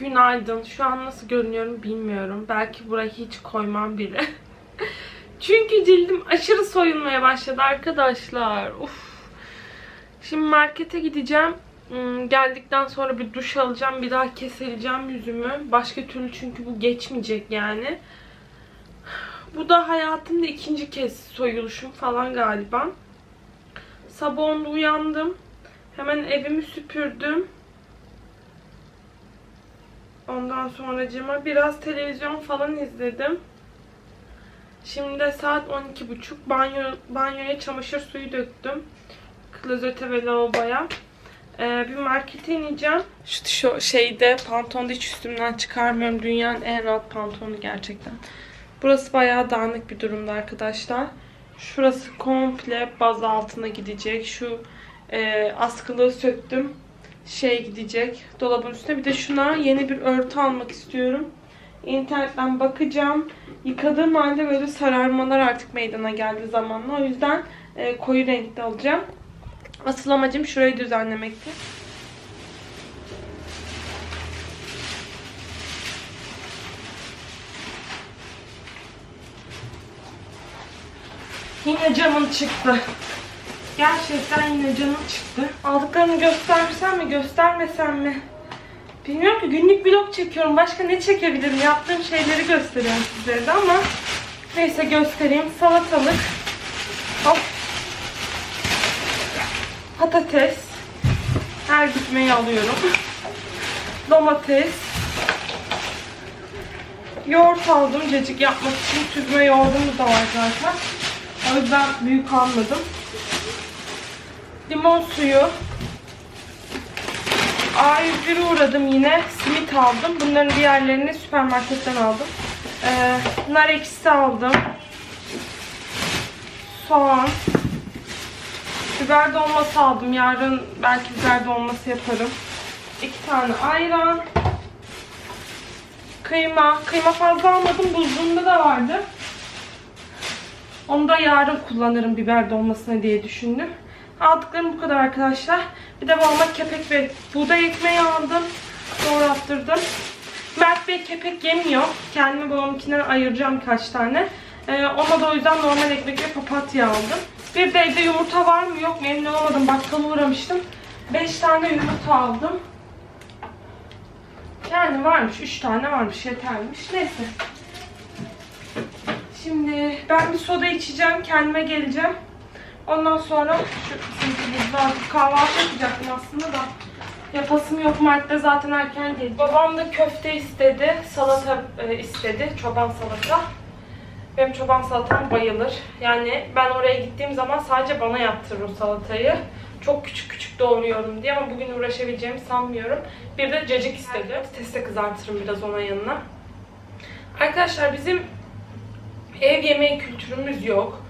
Günaydın. Şu an nasıl görünüyorum bilmiyorum. Belki burayı hiç koymam bile. Çünkü cildim aşırı soyulmaya başladı arkadaşlar. Uf. Şimdi markete gideceğim. Hmm, Geldikten sonra bir duş alacağım. Bir daha keseleceğim yüzümü. Başka türlü çünkü bu geçmeyecek yani. Bu da hayatımda ikinci kez soyuluşum falan galiba. Sabah onda uyandım. Hemen evimi süpürdüm. Ondan sonracığıma biraz televizyon falan izledim. Şimdi de saat 12.30. Banyo, banyoya çamaşır suyu döktüm. Klozete ve lavaboya. Ee, bir markete ineceğim. Şu, şu şeyde pantolonu hiç üstümden çıkarmıyorum. Dünyanın en rahat pantolonu gerçekten. Burası bayağı dağınık bir durumda arkadaşlar. Şurası komple baz altına gidecek. Şu e, askılığı söktüm. Şey gidecek dolabın üstüne. Bir de şuna yeni bir örtü almak istiyorum. İnternetten bakacağım. Yıkadığım halde böyle sararmalar artık meydana geldi zamanla. O yüzden e, koyu renkli alacağım. Asıl amacım şurayı düzenlemekti. Yine canım çıktı. Gerçekten yine canım çıktı. Aldıklarımı göstersem mi göstermesem mi? Bilmiyorum ki günlük vlog çekiyorum. Başka ne çekebilirim? Yaptığım şeyleri gösteriyorum sizlere de ama neyse göstereyim. Salatalık. Hop. Patates. Her gitmeyi alıyorum. Domates. Yoğurt aldım cacık yapmak için. Süzme yoğurdumuz da var zaten. O yüzden büyük almadım. Limon suyu. A101'e uğradım yine. Simit aldım. Bunların diğerlerini süpermarketten aldım. Ee, nar ekşisi aldım. Soğan. Biber dolması aldım. Yarın belki biber dolması yaparım. İki tane ayran. Kıyma. Kıyma fazla almadım. Buzluğumda da vardı. Onu da yarın kullanırım biber dolmasına diye düşündüm. Aldıklarım bu kadar arkadaşlar. Bir de babama kepek ve buğday ekmeği aldım. Doğrattırdım. Mert Bey kepek yemiyor. Kendime babamınkinden ayıracağım birkaç tane. Ee, ona da o yüzden normal ekmek ve papatya aldım. Bir de evde yumurta var mı yok mu emin olamadım. Bakkala uğramıştım. 5 tane yumurta aldım. Yani varmış. 3 tane varmış. Yetermiş. Neyse. Şimdi ben bir soda içeceğim. Kendime geleceğim. Ondan sonra şu sınıfımızda kahvaltı yapacaktım aslında da yapasım yok. Mart'ta zaten erken geldi. Babam da köfte istedi. Salata e, istedi. Çoban salata. Benim çoban salatam bayılır. Yani ben oraya gittiğim zaman sadece bana yaptırır o salatayı. Çok küçük küçük doğruyorum diye ama bugün uğraşabileceğimi sanmıyorum. Bir de cacık istedi. Patatesi kızartırım biraz ona yanına. Arkadaşlar bizim ev yemeği kültürümüz yok.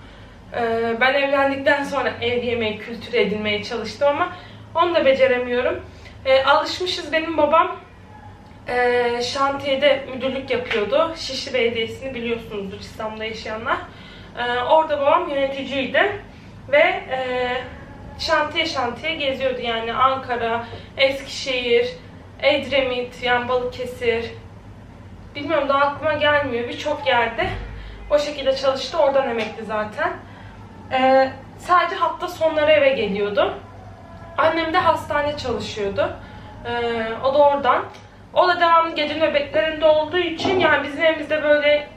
Ee, ben evlendikten sonra ev yemeği kültürü edinmeye çalıştım ama onu da beceremiyorum. Ee, alışmışız benim babam e, şantiyede müdürlük yapıyordu. Şişli Belediyesi'ni biliyorsunuzdur İstanbul'da yaşayanlar. Ee, orada babam yöneticiydi ve e, şantiye şantiye geziyordu. Yani Ankara, Eskişehir, Edremit, yani Balıkesir. Bilmiyorum daha aklıma gelmiyor. Birçok yerde o şekilde çalıştı. Oradan emekli zaten. Ee, sadece hafta sonları eve geliyordu. Annem de hastane çalışıyordu. Ee, o da oradan. O da devamlı gece nöbetlerinde olduğu için yani bizim evimizde böyle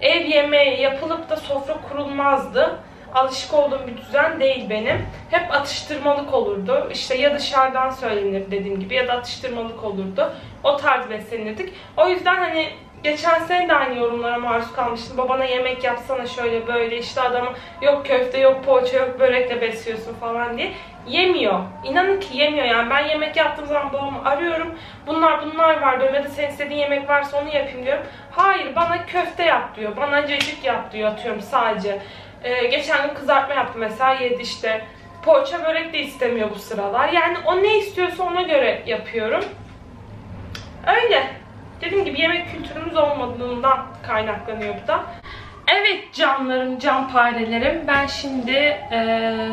ev yemeği yapılıp da sofra kurulmazdı. Alışık olduğum bir düzen değil benim. Hep atıştırmalık olurdu. İşte ya dışarıdan söylenir dediğim gibi ya da atıştırmalık olurdu. O tarz beslenirdik. O yüzden hani Geçen sene de aynı yorumlara maruz kalmıştım. Babana yemek yapsana şöyle böyle işte adamı yok köfte yok poğaça yok börekle besliyorsun falan diye. Yemiyor. İnanın ki yemiyor yani. Ben yemek yaptığım zaman babamı arıyorum. Bunlar bunlar var diyorum ya da senin istediğin yemek varsa onu yapayım diyorum. Hayır bana köfte yap diyor. Bana cacık yap diyor atıyorum sadece. Ee, geçen gün kızartma yaptı mesela yedi işte. Poğaça börek de istemiyor bu sıralar. Yani o ne istiyorsa ona göre yapıyorum. Dediğim gibi yemek kültürümüz olmadığından kaynaklanıyor bu da. Evet canlarım, can parelerim. Ben şimdi eee,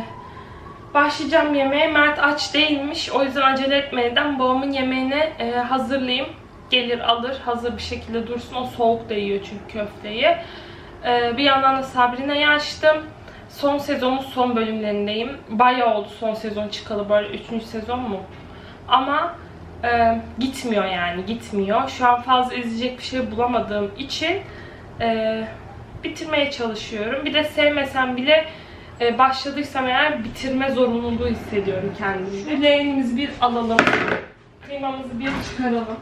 başlayacağım yemeğe. Mert aç değilmiş. O yüzden acele etmeden babamın yemeğini eee, hazırlayayım. gelir alır hazır bir şekilde dursun. O soğuk da çünkü köfteyi. Ee, bir yandan da Sabrine'yi açtım. Son sezonun son bölümlerindeyim. Bayağı oldu son sezon çıkalı böyle 3. sezon mu? Ama e, gitmiyor yani gitmiyor. Şu an fazla izleyecek bir şey bulamadığım için e, bitirmeye çalışıyorum. Bir de sevmesem bile e, başladıysam eğer bitirme zorunluluğu hissediyorum kendimde. Şu leğenimizi bir alalım. Kıymamızı bir çıkaralım.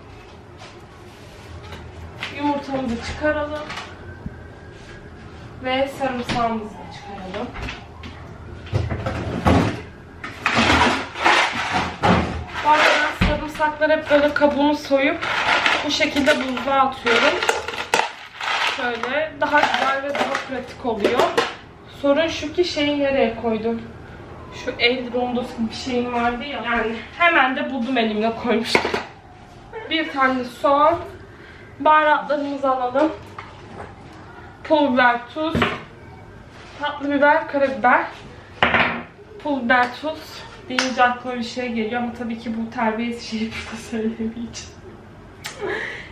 Yumurtamızı çıkaralım. Ve sarımsağımızı çıkaralım. Bu arada ben sarımsakları hep böyle kabuğunu soyup bu şekilde buzluğa atıyorum. Şöyle daha güzel ve daha pratik oluyor. Sorun şu ki şeyi nereye koydum? Şu el rondosu bir şeyim vardı ya. Yani hemen de buldum elimle koymuştum. Bir tane soğan. Baharatlarımızı alalım. Pul biber, tuz. Tatlı biber, karabiber. Pul biber, tuz. Deyince aklıma bir şey geliyor ama tabii ki bu terbiyesiz şeyi burada söylemeyeceğim.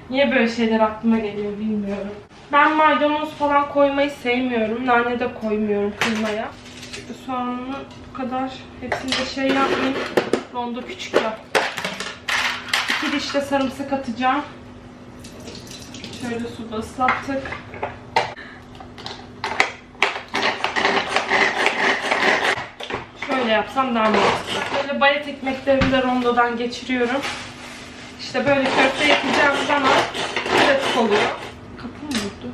Niye böyle şeyler aklıma geliyor bilmiyorum. Ben maydanoz falan koymayı sevmiyorum. Nane de koymuyorum kıymaya. Soğanını bu kadar hepsini de şey yapmayayım. Rondo küçük ya. Bir diş de sarımsak atacağım. Şöyle suda ıslattık. Şöyle yapsam daha mantıklı. Böyle bayat ekmeklerimi de rondodan geçiriyorum. İşte böyle köfte yapacağım zaman pratik oluyor. Kapı mı vurdu?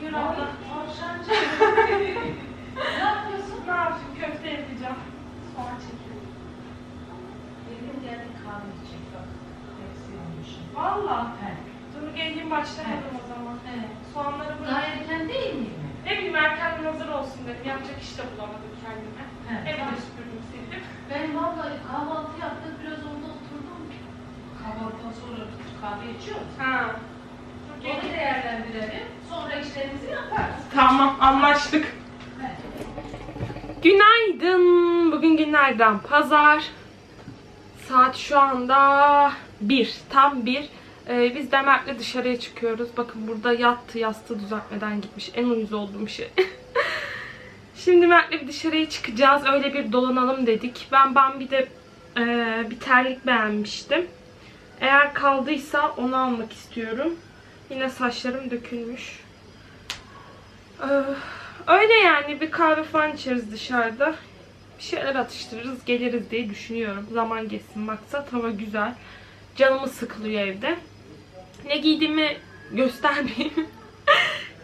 Buyur abla. Ne yapıyorsun? Ne yapayım? Köfte yapacağım. Soğan çekiyorum. Benim geldi kahve içecek bak. Hepsi olmuşum. Valla. He. Geleyim başlayalım o zaman. He. Soğanları Daha bırak. erken değil mi? Ne bileyim erken hazır olsun dedim. Yapacak iş de bulamadım kendime. He. Evi de süpürdüm sildim. Ben vallahi kahvaltı yaptık biraz orada oturdum. Kahvaltıdan sonra kahve içiyoruz. Ha. Dur Onu geleyim. değerlendirelim. Sonra işlerimizi yaparız. Tamam anlaştık. Günaydın. Bugün günlerden pazar. Saat şu anda 1. Tam 1. Ee, biz Demet'le dışarıya çıkıyoruz. Bakın burada yattı yastığı düzeltmeden gitmiş. En uyuz olduğum şey. Şimdi Mert'le bir dışarıya çıkacağız. Öyle bir dolanalım dedik. Ben ben bir de e, bir terlik beğenmiştim. Eğer kaldıysa onu almak istiyorum. Yine saçlarım dökülmüş. Ee, öyle yani bir kahve falan içeriz dışarıda. Bir şeyler atıştırırız geliriz diye düşünüyorum. Zaman geçsin maksat hava güzel. Canımı sıkılıyor evde. Ne giydiğimi göstermeyeyim.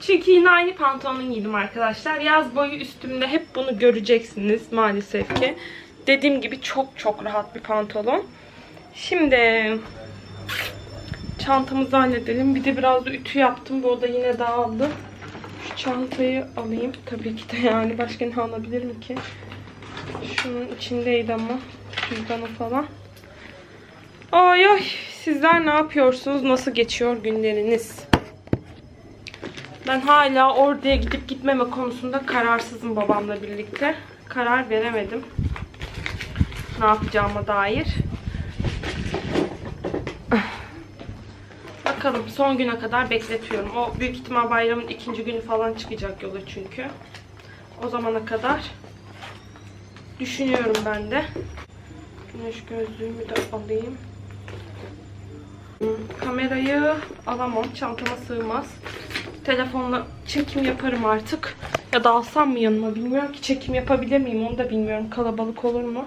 Çünkü yine aynı pantolonu giydim arkadaşlar. Yaz boyu üstümde hep bunu göreceksiniz maalesef ki. Dediğim gibi çok çok rahat bir pantolon. Şimdi çantamızı halledelim. Bir de biraz da ütü yaptım. Bu da yine dağıldı. Şu çantayı alayım. Tabii ki de yani başka ne alabilirim ki? Şunun içindeydi ama. Cüzdanı falan. Ay ay. Sizler ne yapıyorsunuz? Nasıl geçiyor günleriniz? Ben hala oraya gidip gitmeme konusunda kararsızım babamla birlikte. Karar veremedim. Ne yapacağıma dair. Bakalım son güne kadar bekletiyorum. O büyük ihtimal bayramın ikinci günü falan çıkacak yola çünkü. O zamana kadar düşünüyorum ben de. Güneş gözlüğümü de alayım. Kamerayı alamam. Çantama sığmaz. Telefonla çekim yaparım artık. Ya da alsam mı yanıma bilmiyorum ki. Çekim yapabilir miyim onu da bilmiyorum. Kalabalık olur mu?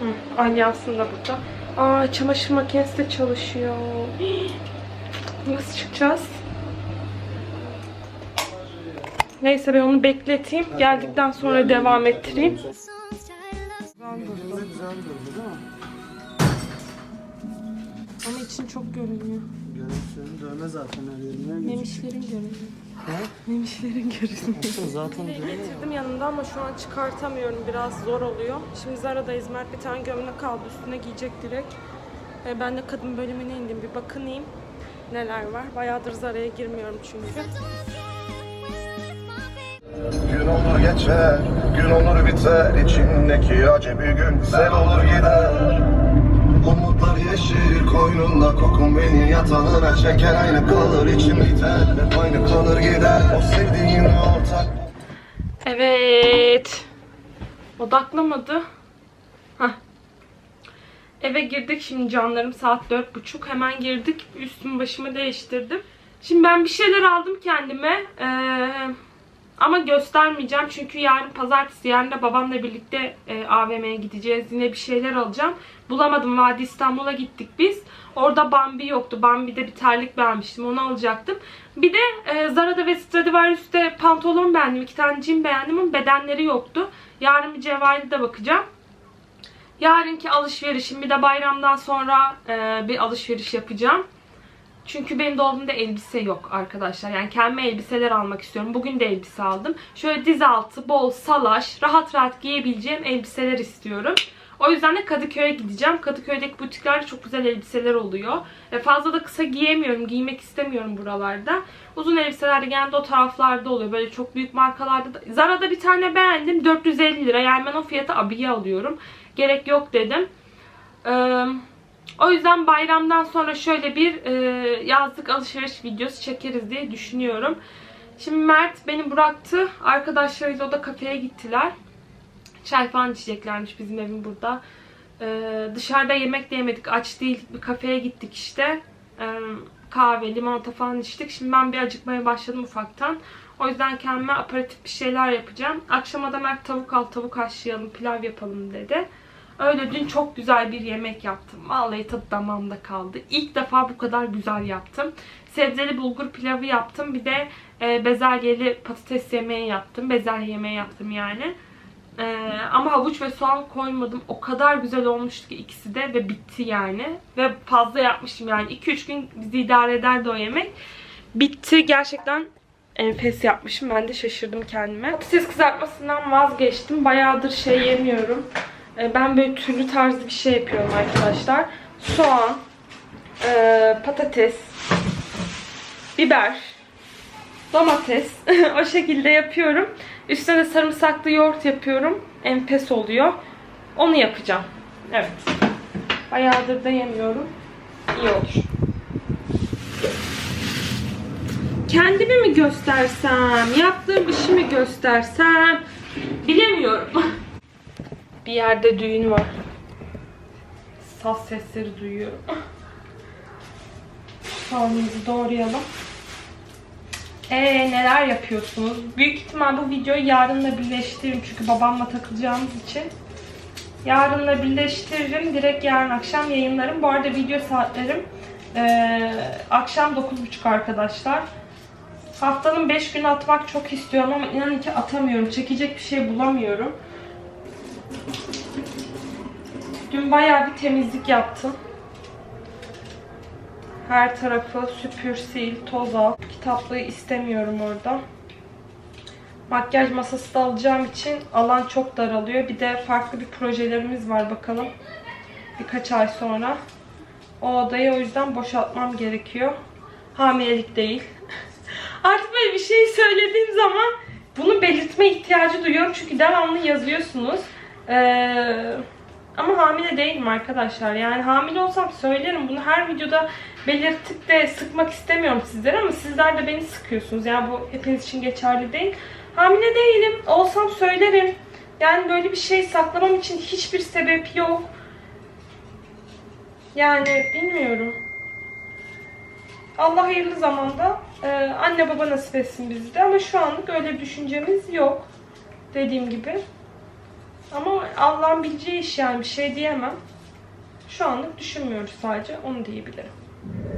Hı, alyansım da burada. Aa çamaşır makinesi de çalışıyor. Nasıl çıkacağız? Neyse ben onu bekleteyim. Geldikten sonra devam ettireyim. Güzel durdu Ama için çok görünüyor. Görüntüsünü dövme zaten her yerine. Memişlerin görünüyor. Ha? Memişlerin görünüyor. Zaten dövme ya. Getirdim yanında ama şu an çıkartamıyorum. Biraz zor oluyor. Şimdi Zara'dayız. Mert bir tane gömlek kaldı. Üstüne giyecek direkt. Ee, ben de kadın bölümüne indim. Bir bakınayım neler var. Bayağıdır Zara'ya girmiyorum çünkü. Gün olur geçer, gün olur biter içindeki acı bir gün sel olur gider Yeşil koynunda kokun beni yatağına çeker Aynı kalır içim biter aynı kalır gider O sevdiğin ortak Evet. Odaklamadı. Hah. Eve girdik şimdi canlarım saat dört buçuk. Hemen girdik. Üstümü başımı değiştirdim. Şimdi ben bir şeyler aldım kendime. Ee, ama göstermeyeceğim çünkü yarın pazartesi yarın da babamla birlikte e, AVM'ye gideceğiz. Yine bir şeyler alacağım. Bulamadım. Vadi İstanbul'a gittik biz. Orada Bambi yoktu. Bambi'de bir terlik beğenmiştim. Onu alacaktım. Bir de e, Zara'da ve Stradivarius'te pantolon beğendim. iki tane jean beğendim ama bedenleri yoktu. Yarın bir Cevahir'de bakacağım. Yarınki alışverişim bir de bayramdan sonra e, bir alışveriş yapacağım. Çünkü benim dolabımda elbise yok arkadaşlar. Yani kendime elbiseler almak istiyorum. Bugün de elbise aldım. Şöyle diz altı, bol, salaş, rahat rahat giyebileceğim elbiseler istiyorum. O yüzden de Kadıköy'e gideceğim. Kadıköy'deki butiklerde çok güzel elbiseler oluyor. E fazla da kısa giyemiyorum. Giymek istemiyorum buralarda. Uzun elbiseler de genelde o taraflarda oluyor. Böyle çok büyük markalarda da. Zara'da bir tane beğendim. 450 lira. Yani ben o fiyata abiye alıyorum. Gerek yok dedim. Eee... O yüzden bayramdan sonra şöyle bir e, yazlık alışveriş videosu çekeriz diye düşünüyorum. Şimdi Mert beni bıraktı. Arkadaşlarıyla o da kafeye gittiler. Çay falan içeceklermiş bizim evin burada. E, dışarıda yemek de yemedik. Aç değil. Bir kafeye gittik işte. E, kahve, limonata falan içtik. Şimdi ben bir acıkmaya başladım ufaktan. O yüzden kendime aparatif bir şeyler yapacağım. Akşama da Mert tavuk al, tavuk haşlayalım, pilav yapalım dedi. Öyle dün çok güzel bir yemek yaptım. Vallahi tadı damağımda kaldı. İlk defa bu kadar güzel yaptım. Sebzeli bulgur pilavı yaptım. Bir de e, bezelyeli patates yemeği yaptım. Bezelye yemeği yaptım yani. E, ama havuç ve soğan koymadım. O kadar güzel olmuştu ki ikisi de ve bitti yani. Ve fazla yapmıştım yani. 2-3 gün bizi idare ederdi o yemek. Bitti. Gerçekten enfes yapmışım. Ben de şaşırdım kendime. Patates kızartmasından vazgeçtim. Bayağıdır şey yemiyorum. E, Ben böyle türlü tarzı bir şey yapıyorum arkadaşlar. Soğan, e, patates, biber, domates o şekilde yapıyorum. Üstüne de sarımsaklı yoğurt yapıyorum. Enfes oluyor. Onu yapacağım. Evet. Bayağıdır da yemiyorum. İyi olur. Kendimi mi göstersem, yaptığım işi mi göstersem bilemiyorum. Bir yerde düğün var. Saz sesleri duyuyorum. Soğanımızı doğrayalım. Ee neler yapıyorsunuz? Büyük ihtimal bu videoyu yarınla birleştiririm çünkü babamla takılacağımız için. Yarınla birleştiririm. Direkt yarın akşam yayınlarım. Bu arada video saatlerim ee, akşam 9.30 arkadaşlar. Haftanın 5 günü atmak çok istiyorum ama inanın ki atamıyorum. Çekecek bir şey bulamıyorum. Dün bayağı bir temizlik yaptım. Her tarafı süpür, sil, toz al. Kitaplığı istemiyorum orada. Makyaj masası da alacağım için alan çok daralıyor. Bir de farklı bir projelerimiz var bakalım. Birkaç ay sonra. O odayı o yüzden boşaltmam gerekiyor. Hamilelik değil. Artık böyle bir şey söylediğim zaman bunu belirtme ihtiyacı duyuyorum. Çünkü devamlı yazıyorsunuz. Eee... Ama hamile değilim arkadaşlar. Yani hamile olsam söylerim. Bunu her videoda belirtip de sıkmak istemiyorum sizlere ama sizler de beni sıkıyorsunuz. Yani bu hepiniz için geçerli değil. Hamile değilim. Olsam söylerim. Yani böyle bir şey saklamam için hiçbir sebep yok. Yani bilmiyorum. Allah hayırlı zamanda e, anne baba nasip etsin bizde. Ama şu anlık öyle bir düşüncemiz yok. Dediğim gibi. Ama Allah'ın bileceği iş yani bir şey diyemem. Şu anlık düşünmüyoruz sadece onu diyebilirim.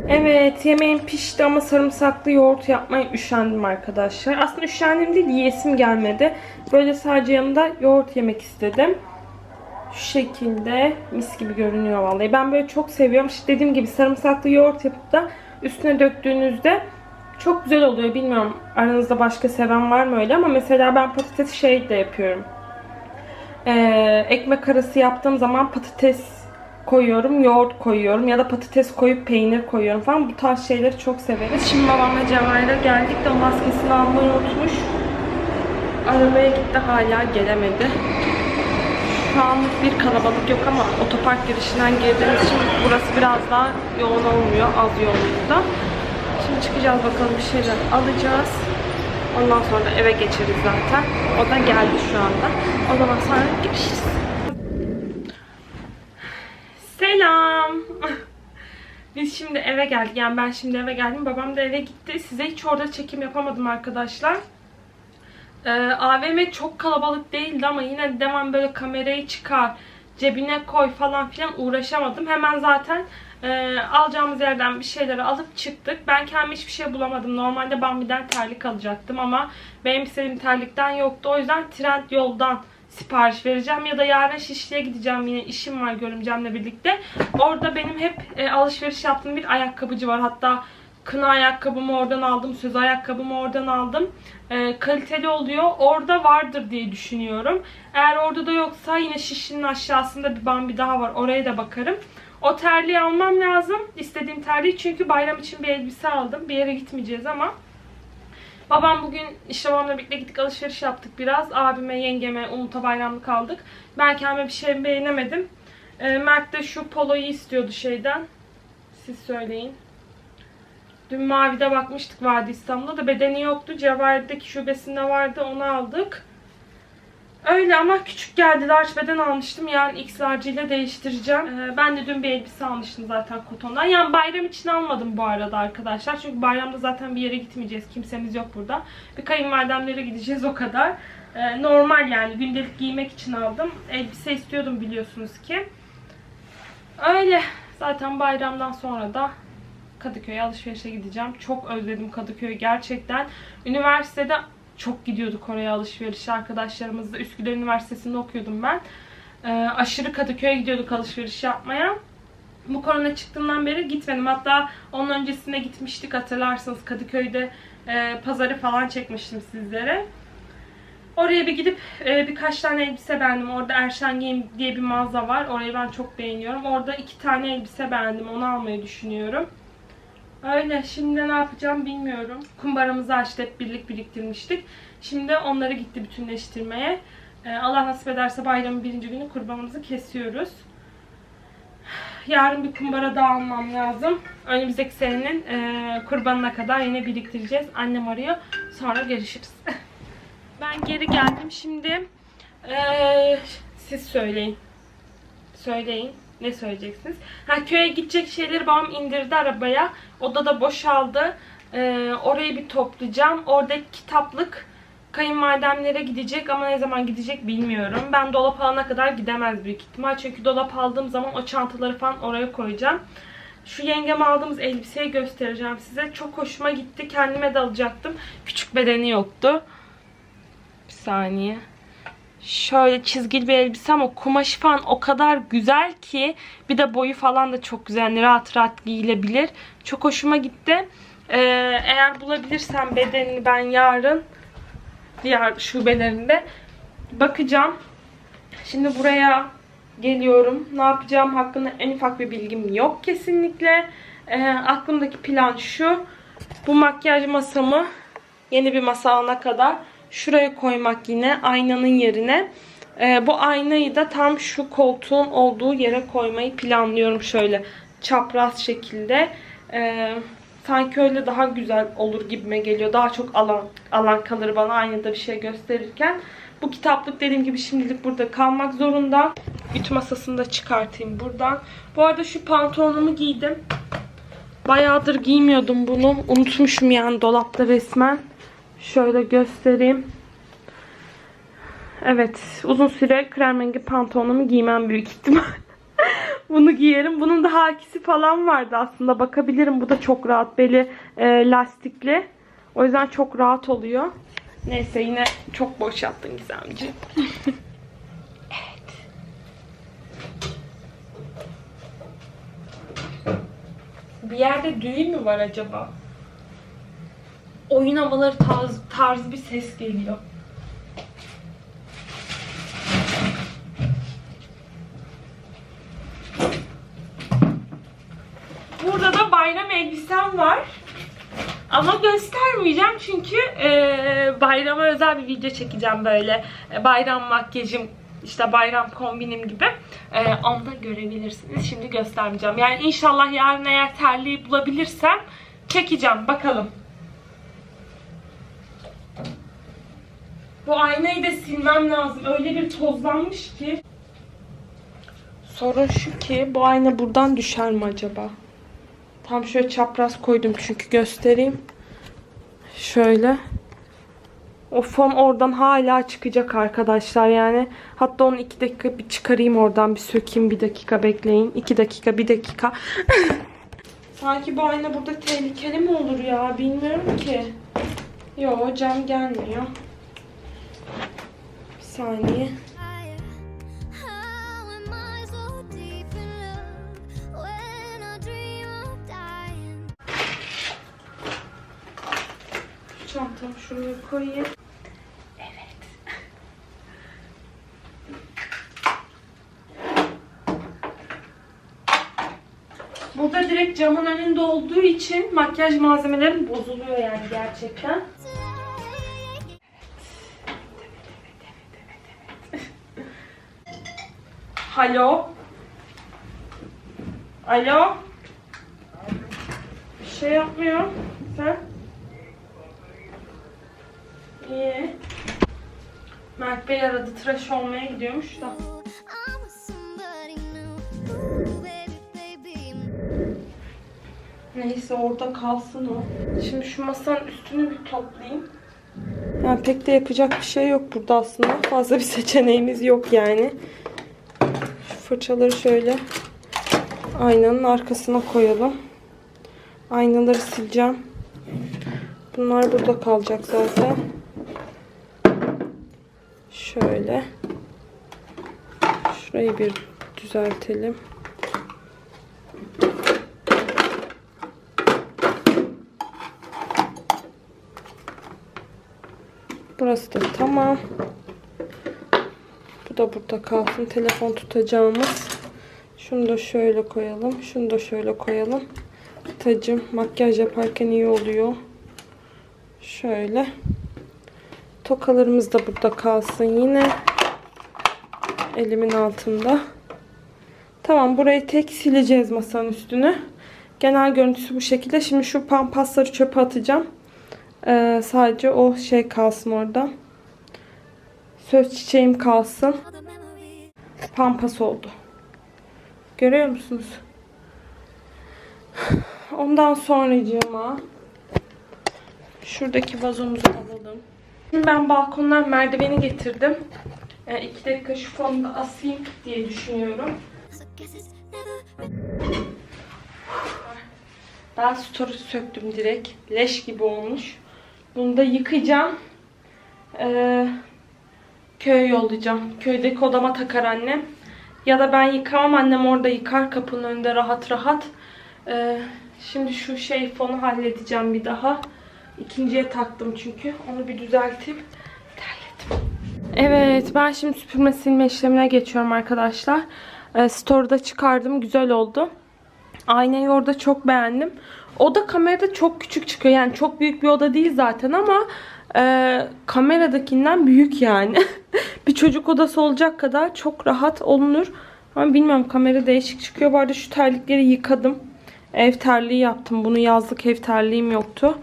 Evet yemeğim pişti ama sarımsaklı yoğurt yapmaya üşendim arkadaşlar. Aslında üşendim değil yiyesim gelmedi. Böyle sadece yanında yoğurt yemek istedim. Şu şekilde mis gibi görünüyor vallahi. Ben böyle çok seviyorum. İşte dediğim gibi sarımsaklı yoğurt yapıp da üstüne döktüğünüzde çok güzel oluyor. Bilmiyorum aranızda başka seven var mı öyle ama mesela ben patates şey de yapıyorum. Ee, ekmek arası yaptığım zaman patates koyuyorum, yoğurt koyuyorum ya da patates koyup peynir koyuyorum falan. Bu tarz şeyleri çok severiz. Şimdi babamla Cevahir'e geldik de o maskesini almayı unutmuş. aramaya gitti hala gelemedi. Şu anlık bir kalabalık yok ama otopark girişinden girdiğimiz için burası biraz daha yoğun olmuyor az yoğunlukta. Şimdi çıkacağız bakalım bir şeyler alacağız. Ondan sonra da eve geçeriz zaten. O da geldi şu anda. O zaman sonra görüşürüz. Selam. Biz şimdi eve geldik. Yani ben şimdi eve geldim. Babam da eve gitti. Size hiç orada çekim yapamadım arkadaşlar. Ee, AVM çok kalabalık değildi ama yine de devam böyle kamerayı çıkar, cebine koy falan filan uğraşamadım. Hemen zaten e, alacağımız yerden bir şeyleri alıp çıktık. Ben kendime hiçbir şey bulamadım. Normalde Bambi'den terlik alacaktım ama benim istediğim terlikten yoktu. O yüzden Trend yoldan sipariş vereceğim ya da yarın Şişli'ye gideceğim yine işim var görümcemle birlikte. Orada benim hep e, alışveriş yaptığım bir ayakkabıcı var. Hatta kına ayakkabımı oradan aldım, söz ayakkabımı oradan aldım. E, kaliteli oluyor. Orada vardır diye düşünüyorum. Eğer orada da yoksa yine Şişli'nin aşağısında bir Bambi daha var. Oraya da bakarım. O terliği almam lazım. İstediğim terliği çünkü bayram için bir elbise aldım. Bir yere gitmeyeceğiz ama. Babam bugün işte babamla birlikte gittik alışveriş yaptık biraz. Abime, yengeme, Umut'a bayramlık aldık. Ben kendime bir şey beğenemedim. E, Mert de şu poloyu istiyordu şeyden. Siz söyleyin. Dün Mavi'de bakmıştık vardı İstanbul'da da bedeni yoktu. Cevahir'deki şubesinde vardı onu aldık. Öyle ama küçük geldi. Large almıştım. Yarın X large ile değiştireceğim. Ee, ben de dün bir elbise almıştım zaten kotondan. Yani bayram için almadım bu arada arkadaşlar. Çünkü bayramda zaten bir yere gitmeyeceğiz. Kimsemiz yok burada. Bir kayınvalidemlere gideceğiz o kadar. Ee, normal yani gündelik giymek için aldım. Elbise istiyordum biliyorsunuz ki. Öyle. Zaten bayramdan sonra da Kadıköy'e alışverişe gideceğim. Çok özledim Kadıköy'ü gerçekten. Üniversitede çok gidiyorduk oraya alışverişe arkadaşlarımızla. Üsküdar Üniversitesi'nde okuyordum ben. Ee, aşırı Kadıköy'e gidiyorduk alışveriş yapmaya. Bu korona çıktığından beri gitmedim. Hatta onun öncesinde gitmiştik hatırlarsınız. Kadıköy'de e, pazarı falan çekmiştim sizlere. Oraya bir gidip e, birkaç tane elbise beğendim. Orada Erşen Giyim diye bir mağaza var. Orayı ben çok beğeniyorum. Orada iki tane elbise beğendim. Onu almayı düşünüyorum. Öyle. Şimdi ne yapacağım bilmiyorum. Kumbaramızı açtı. Hep birlik biriktirmiştik. Şimdi onları gitti bütünleştirmeye. Ee, Allah nasip ederse bayramın birinci günü kurbanımızı kesiyoruz. Yarın bir kumbara daha almam lazım. Önümüzdeki senenin e, kurbanına kadar yine biriktireceğiz. Annem arıyor. Sonra görüşürüz. ben geri geldim. Şimdi e, siz söyleyin. Söyleyin. Ne söyleyeceksiniz? Ha köye gidecek şeyleri babam indirdi arabaya. Odada boşaldı. Ee, orayı bir toplayacağım. Oradaki kitaplık kayınvalidemlere gidecek ama ne zaman gidecek bilmiyorum. Ben dolap alana kadar gidemez büyük ihtimal. Çünkü dolap aldığım zaman o çantaları falan oraya koyacağım. Şu yengem aldığımız elbiseyi göstereceğim size. Çok hoşuma gitti. Kendime de alacaktım. Küçük bedeni yoktu. Bir saniye. Şöyle çizgili bir elbise ama kumaşı falan o kadar güzel ki bir de boyu falan da çok güzel. Rahat rahat giyilebilir. Çok hoşuma gitti. Ee, eğer bulabilirsem bedenini ben yarın diğer şubelerinde bakacağım. Şimdi buraya geliyorum. Ne yapacağım hakkında en ufak bir bilgim yok kesinlikle. Ee, aklımdaki plan şu. Bu makyaj masamı yeni bir masa alana kadar şuraya koymak yine aynanın yerine. Ee, bu aynayı da tam şu koltuğun olduğu yere koymayı planlıyorum şöyle çapraz şekilde. Ee, sanki öyle daha güzel olur gibime geliyor. Daha çok alan alan kalır bana aynada bir şey gösterirken. Bu kitaplık dediğim gibi şimdilik burada kalmak zorunda. Ütü masasını da çıkartayım buradan. Bu arada şu pantolonumu giydim. Bayağıdır giymiyordum bunu. Unutmuşum yani dolapta resmen. Şöyle göstereyim. Evet. Uzun süre krem rengi pantolonumu giymem büyük ihtimal. Bunu giyerim. Bunun da hakisi falan vardı aslında. Bakabilirim. Bu da çok rahat. Beli e, lastikli. O yüzden çok rahat oluyor. Neyse yine çok boş yaptın Gizemciğim. evet. Bir yerde düğün mü var acaba? Oyun havaları tarz, tarzı bir ses geliyor. Burada da bayram elbisem var. Ama göstermeyeceğim çünkü e, bayrama özel bir video çekeceğim böyle. E, bayram makyajım, işte bayram kombinim gibi. E, onda görebilirsiniz. Şimdi göstermeyeceğim. Yani inşallah yarın eğer terliği bulabilirsem çekeceğim. Bakalım. Bu aynayı da silmem lazım. Öyle bir tozlanmış ki. Sorun şu ki bu ayna buradan düşer mi acaba? Tam şöyle çapraz koydum çünkü göstereyim. Şöyle. O fon oradan hala çıkacak arkadaşlar yani. Hatta onu iki dakika bir çıkarayım oradan bir sökeyim bir dakika bekleyin. iki dakika bir dakika. Sanki bu ayna burada tehlikeli mi olur ya bilmiyorum ki. Yo cam gelmiyor. Şu çantamı şuraya koyayım. Evet. Burada direkt camın önünde olduğu için makyaj malzemelerim bozuluyor yani gerçekten. Alo. Alo. Bir şey yapmıyor. Sen? İyi. Mert Bey aradı. Tıraş olmaya gidiyormuş da. Neyse orada kalsın o. Şimdi şu masanın üstünü bir toplayayım. Yani pek de yapacak bir şey yok burada aslında. Fazla bir seçeneğimiz yok yani. Fırçaları şöyle aynanın arkasına koyalım. Aynaları sileceğim. Bunlar burada kalacak zaten. Şöyle. Şurayı bir düzeltelim. Burası da tamam. Da burada kalsın. Telefon tutacağımız. Şunu da şöyle koyalım. Şunu da şöyle koyalım. Tacım makyaj yaparken iyi oluyor. Şöyle. Tokalarımız da burada kalsın yine. Elimin altında. Tamam burayı tek sileceğiz masanın üstünü. Genel görüntüsü bu şekilde. Şimdi şu pampasları çöpe atacağım. Ee, sadece o şey kalsın orada. Söz çiçeğim kalsın. Pampas oldu. Görüyor musunuz? Ondan sonracığıma şuradaki vazomuzu alalım. Şimdi ben balkondan merdiveni getirdim. Ee, iki dakika şu fonu da asayım diye düşünüyorum. Ben story söktüm direkt. Leş gibi olmuş. Bunu da yıkayacağım. Ee, köye yollayacağım. Köydeki odama takar annem. Ya da ben yıkamam annem orada yıkar kapının önünde rahat rahat. Ee, şimdi şu şey fonu halledeceğim bir daha. İkinciye taktım çünkü. Onu bir düzelteyim. Terledim. Evet ben şimdi süpürme silme işlemine geçiyorum arkadaşlar. Ee, store'da çıkardım. Güzel oldu. Aynayı orada çok beğendim. Oda kamerada çok küçük çıkıyor. Yani çok büyük bir oda değil zaten ama e, kameradakinden büyük yani. bir çocuk odası olacak kadar çok rahat olunur. Ama bilmiyorum kamera değişik çıkıyor. Bu arada şu terlikleri yıkadım. Ev terliği yaptım. Bunu yazlık ev terliğim yoktu.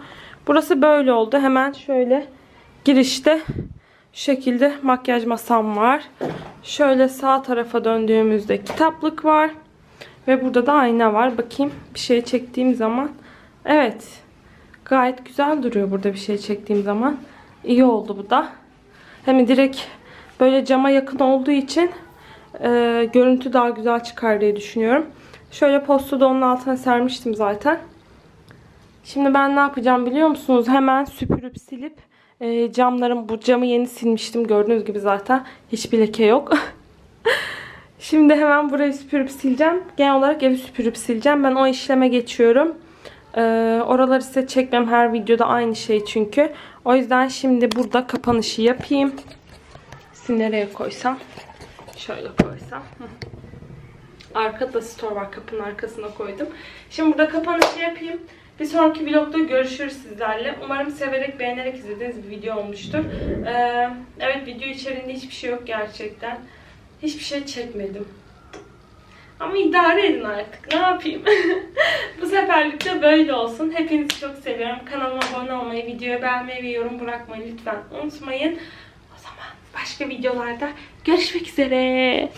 Burası böyle oldu. Hemen şöyle girişte şu şekilde makyaj masam var. Şöyle sağ tarafa döndüğümüzde kitaplık var. Ve burada da ayna var. Bakayım bir şey çektiğim zaman. Evet. Gayet güzel duruyor burada bir şey çektiğim zaman. İyi oldu bu da. Hem direkt böyle cama yakın olduğu için e, görüntü daha güzel çıkar diye düşünüyorum. Şöyle postu da onun altına sermiştim zaten. Şimdi ben ne yapacağım biliyor musunuz? Hemen süpürüp silip e, camlarım bu camı yeni silmiştim. Gördüğünüz gibi zaten hiçbir leke yok. Şimdi hemen burayı süpürüp sileceğim. Genel olarak evi süpürüp sileceğim. Ben o işleme geçiyorum. Ee, oraları size çekmem her videoda aynı şey çünkü. O yüzden şimdi burada kapanışı yapayım. Sizi nereye koysam? Şöyle koysam. Arkada store var. Kapının arkasına koydum. Şimdi burada kapanışı yapayım. Bir sonraki vlogda görüşürüz sizlerle. Umarım severek, beğenerek izlediğiniz bir video olmuştur. Ee, evet video içeriğinde hiçbir şey yok gerçekten. Hiçbir şey çekmedim. Ama idare edin artık. Ne yapayım? Bu seferlik de böyle olsun. Hepinizi çok seviyorum. Kanalıma abone olmayı, videoyu beğenmeyi ve yorum bırakmayı lütfen unutmayın. O zaman başka videolarda görüşmek üzere.